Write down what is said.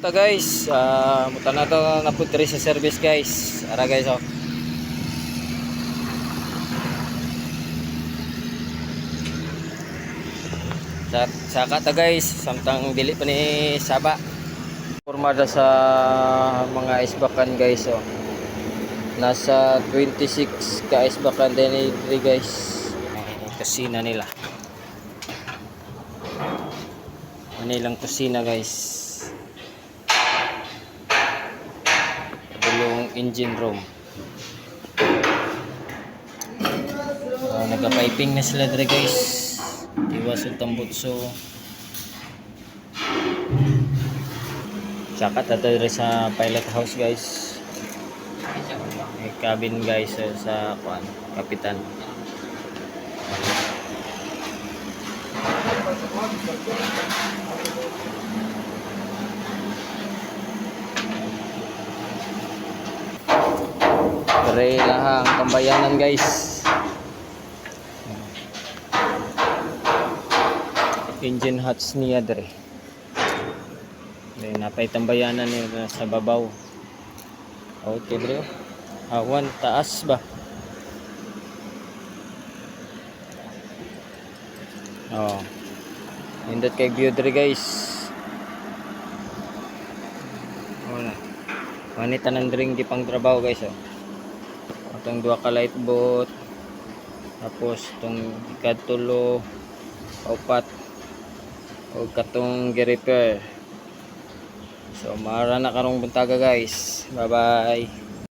Ito guys, uh, muta na to na food sa service guys. Ara guys oh. Sa saka ta guys, samtang dili pa ni Saba. Formada sa mga isbakan guys oh. Nasa 26 ka isbakan din ni guys. Ang kusina nila. Manilang kusina guys. Engine room. Uh, Nagka-piping na sila dre guys. Iwas yung tambutso. Tsaka dre sa pilot house guys. May cabin guys eh, sa kuan, kapitan. Dre lahang tambayanan guys. Engine huts niya dre. Dre napay tambayanan niya sa babaw. Okay dre. Awan taas ba? Oh. Indot kay view dre guys. Wala. Manita ng drink di pang trabaho guys oh. Atong duha ka light boat. Tapos tong ikatulo opat o katong gi-repair. So mara na karong buntaga guys. Bye bye.